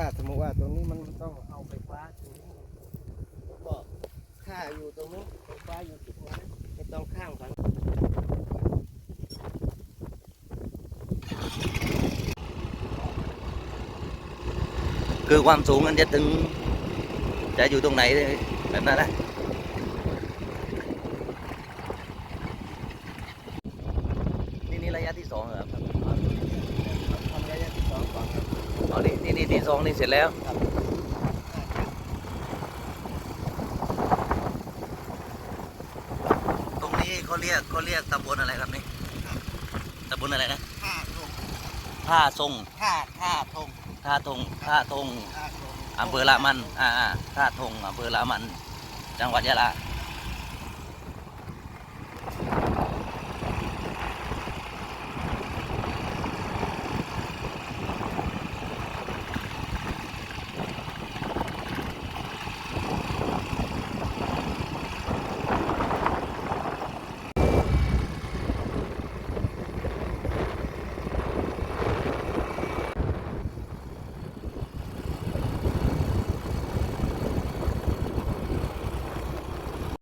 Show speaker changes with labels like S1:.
S1: ถ้าสมมติว่าตรงนี้มันต้องเอาไฟฟ้าตรงนี้ก็ถ้าอยู่ตรงนี้ไฟฟ้าอยู่จุดนั้นไม่ต้องข้ามกัน
S2: คือความสูงมันจะถึงจะอยู่ตรงไหนแบบนั้นนะนี่นี่ระยะที่สองเหรอครับ
S1: ทำระยะที่สองก่อนครับ
S2: อ๋อนี่นี่นี่ที่สองนี่เสร็จแล้วตรงนี้เขาเรียกเขาเรียกตำบลอะไรครับนี่ตำบลอะไรนะ
S1: ท่าทง
S2: ท่าทรง
S1: ท่าท่าทง
S2: ท่าทงท่าทง
S1: ท่าทง
S2: อำเภอละมันอ่าอ่าท่าทงอำเภอละมัน จังหวัดยะลา